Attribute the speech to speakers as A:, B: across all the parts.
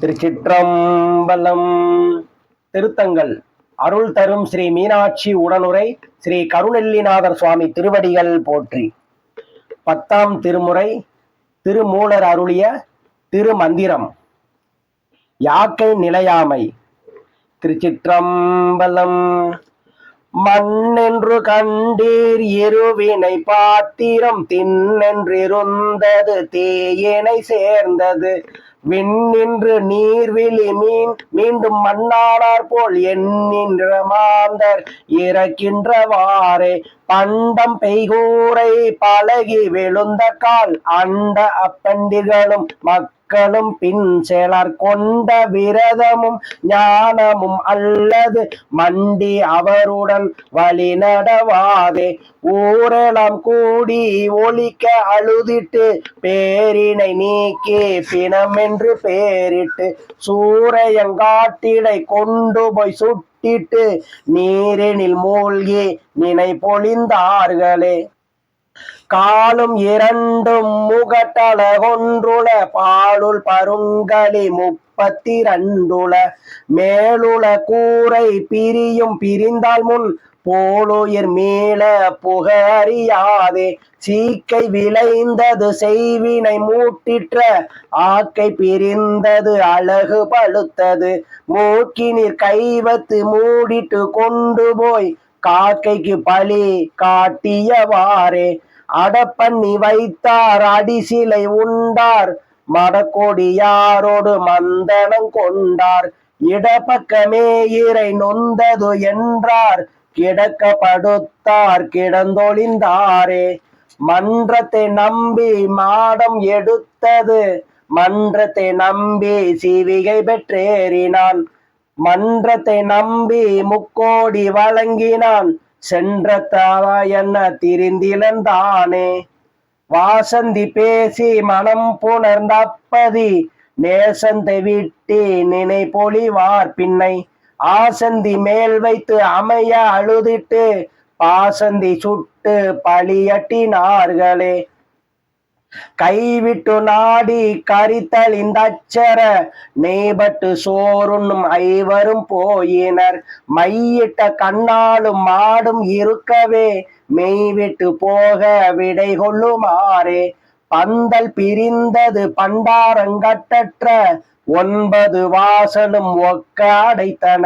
A: திருச்சிற்றம்பலம். திருத்தங்கள். அருள் தரும் ஸ்ரீ மீனாட்சி உடனுரை ஸ்ரீ கருணெல்லிநாதர் சுவாமி திருவடிகள் போற்றி. பத்தாம் திருமுறை திருமூலர் அருளிய திருமந்திரம். யாக்கை நிலையாமை. திருச்சிற்றம்பலம். மண்ணென்று கண்டீர் இருவினை பாத்திரம் தின்னென்றிருந்தது தேயினை சேர்ந்தது. விண்ணின்று நீர்விழி மீன் மீண்டும் மண்ணானார் போல் எண்ணின்ற மாந்தர் இறக்கின்றவாறே. பண்டம் பெய்கூரை பழகி விழுந்த கால் அண்ட அப்பண்டிகளும் மக்கள் மக்களும் பின் செயலார் கொண்ட விரதமும் ஞானமும் அல்லது மண்டி அவருடன் வழி நடவாதே. ஊரெல்லாம் கூடி ஒழிக்க அழுதிட்டு பேரினை நீக்கி பிணம் என்று பேரிட்டு சூரையங்காட்டிடை கொண்டு போய் சுட்டிட்டு நீரினில் மூழ்கி நினை பொழிந்தார்களே காலும் இரண்டும் முகட்டல கொன்றுள பாலுள் பருங்கலி முப்பத்தி ரெண்டுள மேலுள கூரை பிரியும் பிரிந்தால் முன் போலுயிர் மீள புகறியாதே. சீக்கை விளைந்தது செய்வினை மூட்டிற்ற ஆக்கை பிரிந்தது அழகு பழுத்தது. மூக்கினிற் கைவத்து மூடிட்டு கொண்டு போய் காக்கைக்கு பலி காட்டியவாறே. அடப்பண்ணி வைத்தார் அடிசிலை உண்டார். மடக்கொடியாரோடு மந்தனம் கொண்டார். இடப்பக்கமே இறை நொந்தது என்றார். கிடக்கப்படுத்தார் கிடந்தொழிந்தாரே. மன்றத்தை நம்பி மாடம் எடுத்தது. மன்றத்தை நம்பி சிவிகை பெற்றேறினான். மன்றத்தை நம்பி முக்கோடி வழங்கினான். சென்ற தாவா என்ன திரிந்திலந்தானே? வாசந்தி பேசி மனம் புணர்ந்தப்பதி நேசந்தை விட்டு நினை பொழிவார் பின்னை. ஆசந்தி மேல் வைத்து அமைய அழுதிட்டு பாசந்தி சுட்டு பழியட்டினார்களே. கைவிட்டு நாடி கரித்தல் இந்த அச்சர நெய்பட்டு சோறுண்ணும் ஐவரும் போயினர். மையிட்ட கண்ணாலும் மாடும் இருக்கவே மெய்விட்டு போக விடை கொள்ளுமாறே பந்தல் பிரிந்தது பண்டாரங்கட்டற்ற ஒன்பது வாசலும் ஒக்க அடைத்தன.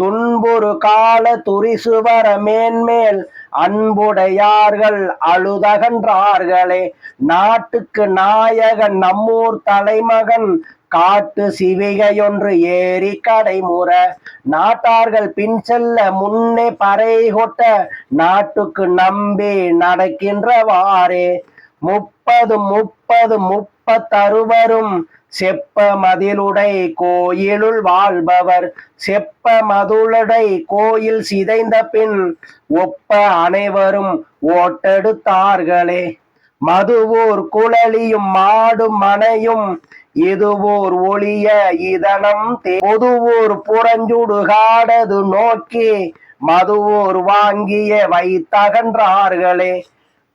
A: துன்புறு கால துரிசுவர மேன்மேல் அன்புடையார்கள் அழுதகன்றார்களே. நாட்டுக்கு நாயகன் நம்மூர் தலைமகன் காட்டு சிவிகையொன்று ஏறி கடைமுற நாட்டார்கள் பின் செல்ல முன்னே பறை கொட்ட நாட்டுக்கு நம்பி நடக்கின்றவாறே. முப்பது முப்பது முப்பத்தருவரும் செப்ப மதிலுடை கோயிலுள் வாழ்பவர். செப்ப மதுளடை கோயில் சிதைந்த பின் ஒப்ப அனைவரும் ஓட்டெடுத்தார்களே. மதுவோர் குழலியும் மாடும் மனையும் இதுவோர் ஒளிய இதனம் பொதுவோர் புறஞ்சுடுகாடது நோக்கி மதுவோர் வாங்கிய வைத்தகன்றார்களே.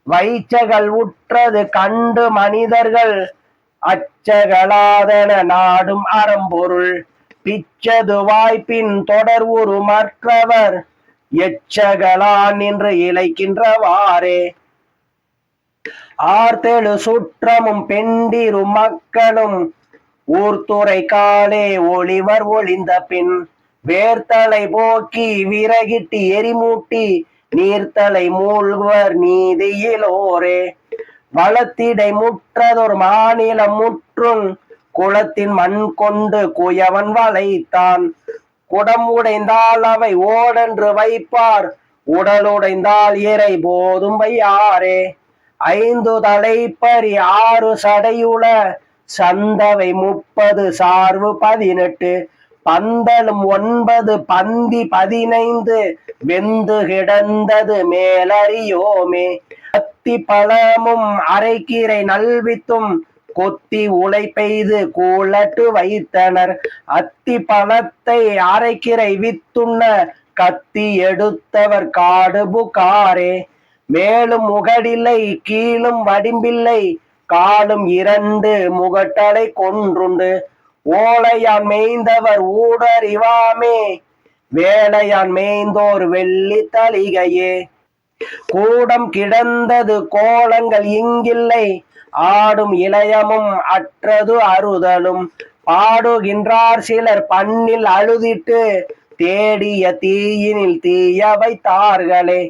A: வைச்சகள் உற்றது கண்டு மனிதர்கள் அச்சகலாதன நாடும் அறம்பொருள். பிச்சது வாய்ப்பின் தொடர் ஒரு மற்றவர். எச்சகளா நின்று இழைக்கின்றவாறே. ஆர்த்தெழு சுற்றமும் பெண்டிரு மக்களும். ஊர்த்துறை காலே ஒளிவர் ஒளிந்த பின். வேர்த்தலை போக்கி விறகிட்டு எரிமூட்டி. நீர்த்தலை மூழ்குவர் நீதியிலோரே. வளத்திடை முற்றதொரு மாநிலம் முற்றும் குளத்தின் மண் கொண்டு குயவன் வளைத்தான். குடம் உடைந்தால் அவை ஓடென்று வைப்பார். உடலுடைந்தால் இறை போதும் வையாரே. ஐந்து தலைப்பறி ஆறு சடையுள. சந்தவை முப்பது சார்பு பதினெட்டு. பந்தலும் ஒன்பது பந்தி பதினைந்து வெந்து கிடந்தது மேலறியோமே. அத்தி பழமும் அரைக்கீரை நல்வித்தும் கொத்தி உலை பெய்து கூழட்டு வைத்தனர். அத்தி பழத்தை அரைக்கீரை வித்துண்ண கத்தி எடுத்தவர் காடு புகாரே மேலும் முகடில்லை கீழும் வடிம்பில்லை காலும் இரண்டு முகட்டலை கொன்றுண்டு. ஓலையான் மேய்ந்தவர் ஊடறிவாமே வேலையான் மேய்ந்தோர் வெள்ளி தலிகையே கூடம் கிடந்தது கோலங்கள் இங்கில்லை ஆடும் இளையமும் அற்றது அறுதலும். பாடுகின்றார் சிலர் பண்ணில் அழுதிட்டு தேடிய தீயினில் தீய வைத்தார்களே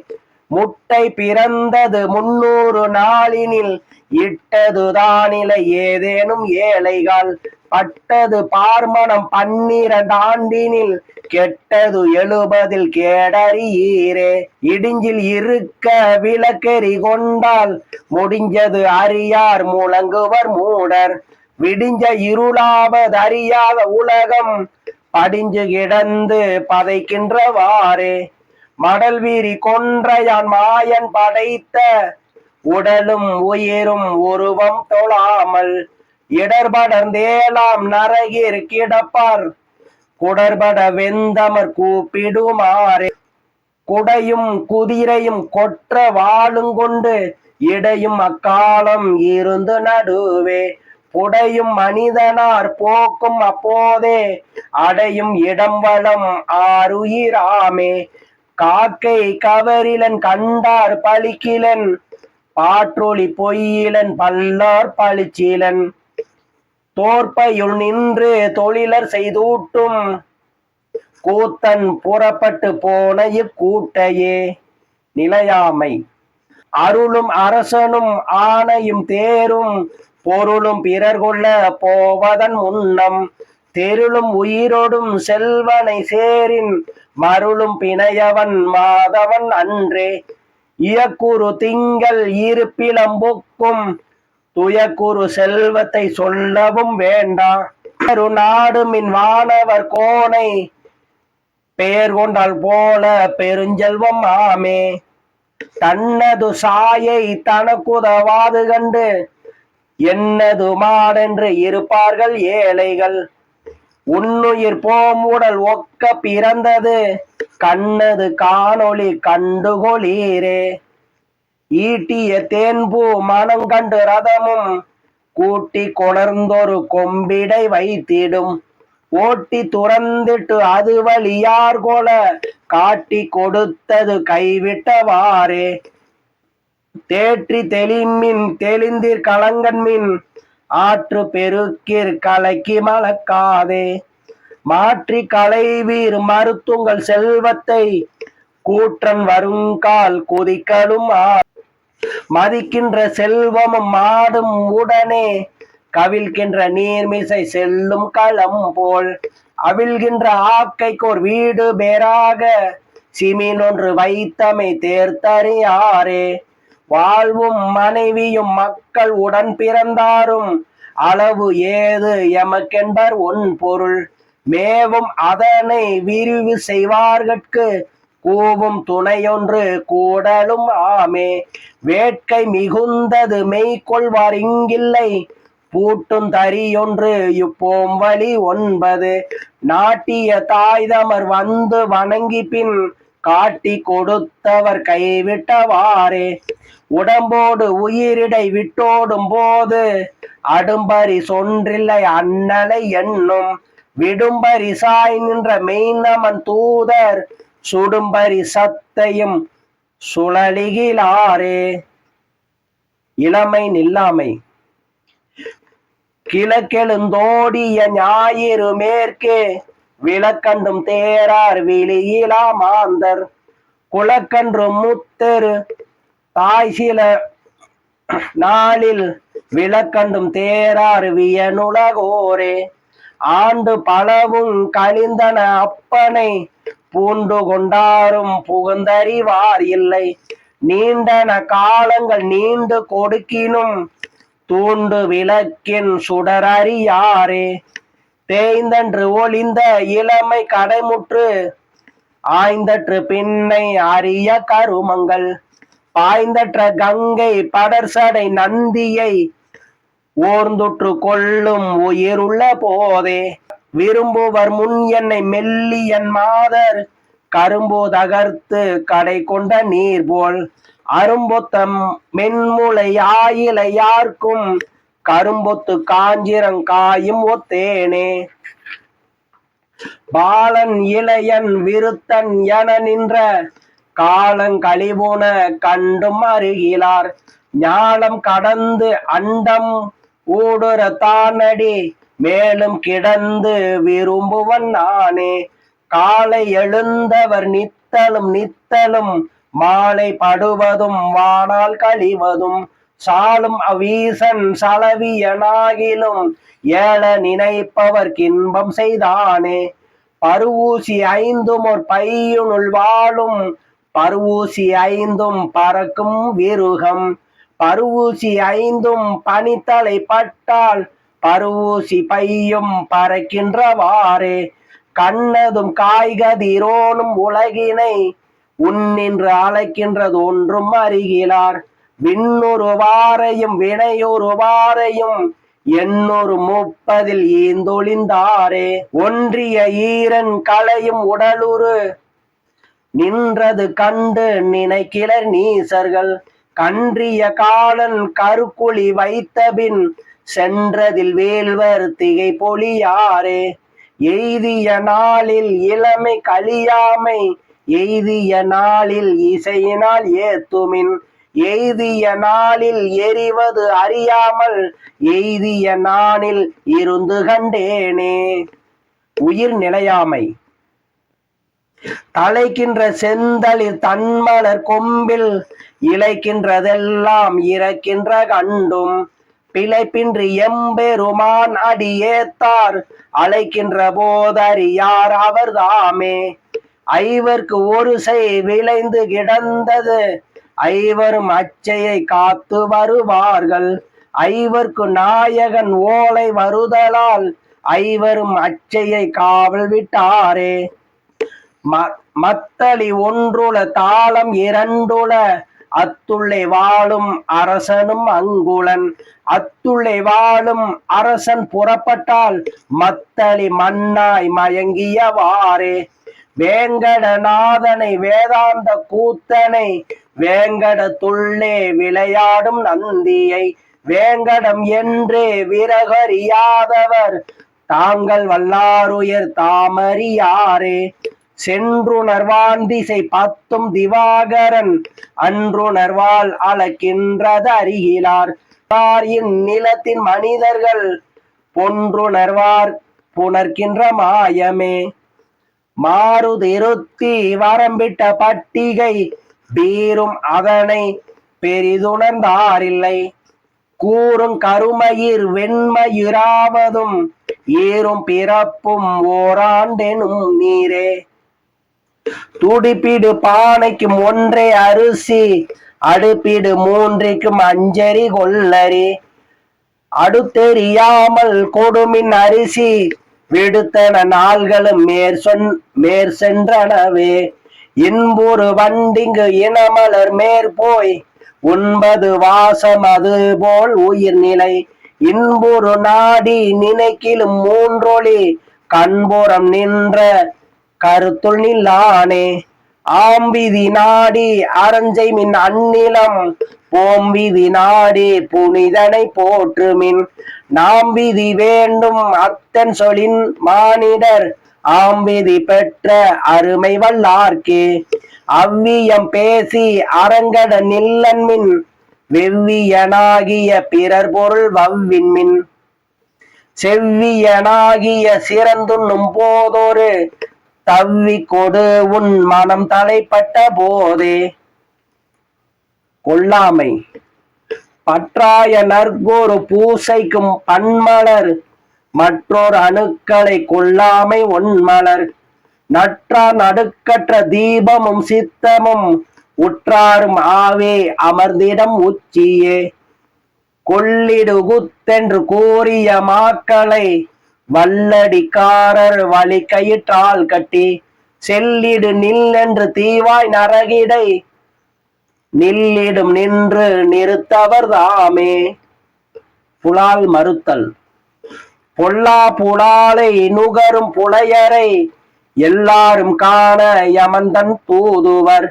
A: முட்டை பிறந்தது முன்னூறு நாளினில் இட்டதுதானில ஏதேனும் ஏழைகள். பட்டது பார்மணம் பன்னிரண்டு ஆண்டினில் கெட்டது எழுபதில் கேடறியீரே. இடிஞ்சில் இருக்க விளக்கெறி கொண்டால் முடிஞ்சது அறியார் முழங்குவர் மூடர். விடிஞ்ச இருளாவது அறியாத உலகம் படிஞ்சு கிடந்து பதைக்கின்றவாறே. மடல் வீரி கொன்றையான் மாயன் படைத்த உடலும் உயிரும் உருவம் தொழாமல் இடர்படர்ந்தேலாம் நரகிர் கிடப்பார். குடர்பட வெந்தமர் கூப்பிடுமாறே. குடையும் குதிரையும் கொற்ற வாளுங்கொண்டு இடையும் அக்காலம் இருந்து நடுவே. புடையும் மனிதனார் போக்கும் அப்போதே. அடையும் இடம் வளம் ஆறுயிராமே. காக்கை கவரிலன் கண்டார் பலிக்கிலன் பாற்றொளி பொய்யிலன் பல்லார் பழிச்சீலன். தோற்பையுள் நின்று தொழிலர் செய்தூட்டும். கூத்தன் புறப்பட்டு போன இக்கூட்டையே நிலையாமை. அருளும் அரசனும் ஆணையும் தேரும். பொருளும் பிறர் கொள்ள போவதன் முன்னம் தெருளும் உயிரோடும் செல்வனை சேரின். மருளும் பிணையவன் மாதவன் அன்றே இயக்குறு திங்கள் இருப்பிலம்புக்கும் துயக்குறு செல்வத்தை சொல்லவும் வேண்டாம் நாடுமின் வானவர் கோனை. பெயர் கொண்டால் போல பெருஞ்செல்வம் ஆமே. தன்னது சாயை தனக்குதவாது கண்டு. என்னது மாடென்று இருப்பார்கள் ஏழைகள். உன்னுயிர் போம் உடல் ஒக்க பிறந்தது. கண்ணது காணொளி கண்டுகொளீரே. ஈட்டிய தேன்பூ மனம் கண்டு ரதமும் கூட்டி கொணர்ந்தொரு கொம்பிடை வைத்திடும். ஓட்டி துறந்திட்டு அது வழியார் கொல காட்டி கொடுத்தது கைவிட்டவாறே. தேற்றி தெளிமின் தெளிந்திர் கலங்கன்மின் ஆற்று பெருக்கிற் கலக்கி மலக்காதே. மாற்றி களைவீர் மருத்துங்கள் செல்வத்தை கூற்றன் வருங்கால் குதிக்கலும் ஆ மதிக்கின்ற செல்வமும் மாடும் உடனே கவிழ்கின்ற நீர்மிசை செல்லும் களம் போல் அவிழ்கின்ற ஆக்கைக்கோர் வீடு பேராக சிமின் ஒன்று வைத்தமை தேர்த்தறியாரே. வாழ்வும் மனைவியும் மக்கள் உடன் பிறந்தாரும் அளவு ஏது எமக்கென்பர் உன் பொருள். மேவும் அதனை விரிவு செய்வார்கட்கு. கூவும் துணையொன்று கூடலும் ஆமே. வேட்கை மிகுந்தது மெய்கொள்வார் இங்கில்லை. பூட்டும் தரியொன்று இப்போம் வழி ஒன்பது. நாட்டிய தாய்தமர் வந்து வணங்கி பின் காட்டி கொடுத்தவர் கைவிட்டவாறே. உடம்போடு உயிரிடை விட்டோடும் போது அடும்பரி சொன்றில்லை அண்ணலை என்னும். விடும்ப ரிசாய் நின்ற மெய்நமன் தூதர் சுடும்பரி சத்தையும் சுழலிகிலாரே. இளமை நில்லாமை. கிழக்கெழுந்தோடிய ஞாயிறு மேற்கே விளக்கண்டும் தேரார் விழியிலா மாந்தர். குளக்கன்று முத்தெரு தாய் சில நாளில் விளக்கண்டும் தேரார் வியனுலகோரே. ஆண்டு பலவும் கழிந்தன அப்பனை. பூண்டு கொண்டாரும் புகுந்தறிவார் இல்லை. நீண்டன காலங்கள் நீண்டு கொடுக்கினும் தூண்டு விளக்கின் சுடரறியாரே. தேய்ந்தன்று ஒளிந்த இளமை கடைமுற்று ஆய்ந்தற்று பின்னை அரிய கருமங்கள். பாய்ந்தற்ற கங்கை படர்சடை நந்தியை ஓர்ந்தொற்று கொள்ளும் உயிருள்ள போதே. விரும்புவர் முன் என்னை மெல்லியன் மாதர். கரும்பு தகர்த்து கடை கொண்ட நீர் போல். அரும்பொத்தம் மென்முளை ஆயிலை யார்க்கும். கரும்பொத்து காஞ்சிரங்காயும் ஒத்தேனே. பாலன் இளையன் விருத்தன் என நின்ற. காலங்கழிவுன கண்டும் அருகிலார். ஞானம் கடந்து அண்டம் ஊடுற தானடி மேலும் கிடந்து விரும்புவன் நானே. காலை எழுந்தவர் நித்தலும் நித்தலும் மாலை படுவதும் வானால் கழிவதும் சாலும் அவீசன் சலவியனாகிலும் ஏழ நினைப்பவர் கின்பம் செய்தானே. பருவூசி ஐந்தும் ஒரு பையுனுள் வாழும் பருவூசி ஐந்தும் பறக்கும் விருகம். பருவூசி ஐந்தும் பனித்தலை பட்டால் பருவூசி பையும் பறக்கின்றவாறே. கண்ணதும் காய்கதிரோனும் உலகினை உன்னின்று அழைக்கின்றது ஒன்றும் அறிகிறார் விண்ணொரு வாரையும் வினையொரு வாரையும் எண்ணொரு முப்பதில் ஈந்தொழிந்தாரே. ஒன்றிய ஈரன் களையும் உடலுறு நின்றது கண்டு நினைக்கிற நீசர்கள். கன்றிய காலன் கருக்குழி வைத்தபின் சென்றதில் வேல்வர் திகை பொலியாரே எய்திய நாளில் இளமை கழியாமை எய்திய நாளில் இசையினால் ஏத்துமின். எய்திய நாளில் எரிவது அறியாமல் எய்திய நாளில் இருந்து கண்டேனே. உயிர் நிலையாமை. தலைக்கின்ற செந்தளிர் தன்மலர் கொம்பில் இழைக்கின்றதெல்லாம் இறக்கின்ற கண்டும் பிழைப்பின்றி எம்பெருமான் அடியேத்தார். அழைக்கின்ற போதறியார் அவர் தாமே ஐவர்க்கு ஒரு செய் விளைந்து கிடந்தது. ஐவரும் அச்சையை காத்து வருவார்கள். ஐவர்க்கு நாயகன் ஓலை வருதலால் ஐவரும் அச்சையை காவல் விட்டாரே. ம- மத்தளி ஒன்றுல தாளம் இரண்டுல அத்துள்ளே வாழும் அரசனும் அங்குலன். அத்துள்ளே வாழும் அரசன் புறப்பட்டால் மத்தளி மண்ணாய் மயங்கியவாறே. வேங்கடநாதனை வேதாந்த கூத்தனை வேங்கட துள்ளே விளையாடும் நந்தியை. வேங்கடம் என்றே விரகறியாதவர் தாங்கள் வல்லாருயர் தாமறியாரே. சென்றுணர்வான் திசை பத்தும் திவாகரன் அன்றுணர்வால் அளக்கின்றது அருகிலார். இந்நிலத்தின் மனிதர்கள் பொன்றுணர்வார் புணர்கின்ற மாயமே. மாறுதிருத்தி வரம்பிட்ட பட்டிகை பீரும் அதனை பெரிதுணர்ந்தாரில்லை. கூறும் கருமயிர் வெண்மயிராவதும் ஏறும் பிறப்பும் ஓராண்டெனும் நீரே. துடிப்பிடு பானைக்கும் ஒன்றே அரிசி அடுப்பிடு மூன்றைக்கும் அஞ்சரி கொல்லரி அடுத்தெறியாமல் கொடுமின் அரிசி விடுத்தன நாள்களும் மேற் சொன் மேற் சென்றனவே. இன்புறு வண்டிங்கு இனமலர் மேற்போய் உண்பது வாசம் அது போல் உயிர்நிலை இன்புறு நாடி நினைக்கிலும் மூன்றொளி கண்புறம் நின்ற கருத்துள் நில்லானே. ஆம்பிதி நாடி அரஞ்சை மின் அந்நிலம். போம்பிதி நாடி புனிதனை போற்றுமின் நாம்பிதி வேண்டும் அத்தன் சொலின் மானிடர். ஆம்பிதி பெற்ற அருமை வல்லார்க்கே. அவ்வியம் பேசி அரங்கட நில்லன்மின் வெவ்வியனாகிய பிறர் பொருள் வவ்வின்மின் செவ்வியனாகிய சிறந்துண்ணும் போதொரு தவ்வி கொடு உன் மனம் தலைப்பட்ட போதே. கொல்லாமை. பற்றாய நற்கொரு பூசைக்கும் பன்மலர். மற்றொரு அணுக்களை கொல்லாமை ஒன்மலர் நற்ற நடுக்கற்ற தீபமும் சித்தமும் உற்றாரும் ஆவே அமர்ந்திடம் உச்சியே. கொள்ளிடு குத்தென்று கூறிய மாக்களை வல்லடிக்காரர் வழி கயிற்றால் கட்டி செல்லிடு நில் என்று தீவாய் நரகிடை நில்லிடும் நின்று நிறுத்தவர் தாமே. புலால் மறுத்தல் பொல்லா புலாலை நுகரும் புலையரை எல்லாரும் காண யமந்தன் தூதுவர்.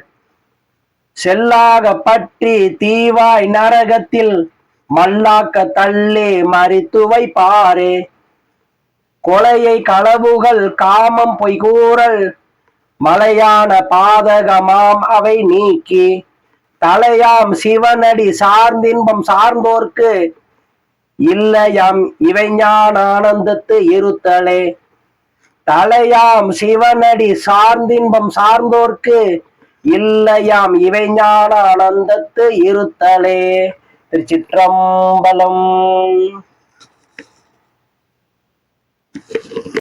A: செல்லாக பற்றி தீவாய் நரகத்தில் மல்லாக்க தள்ளே மறித்துவை பாரே கொலையை களவுகள் காமம் பொய்கூறல். மலையான பாதகமாம் அவை நீக்கி. தலையாம் சிவனடி சார்ந்தின்பம் சார்ந்தோர்க்கு. இல்லையாம் இவைஞான ஆனந்தத்து இருத்தலே. தலையாம் சிவனடி சார்ந்தின்பம் சார்ந்தோர்க்கு. இல்லையாம் இவைஞான ஆனந்தத்து இருத்தலே. திருச்சிற்றம்பலம்.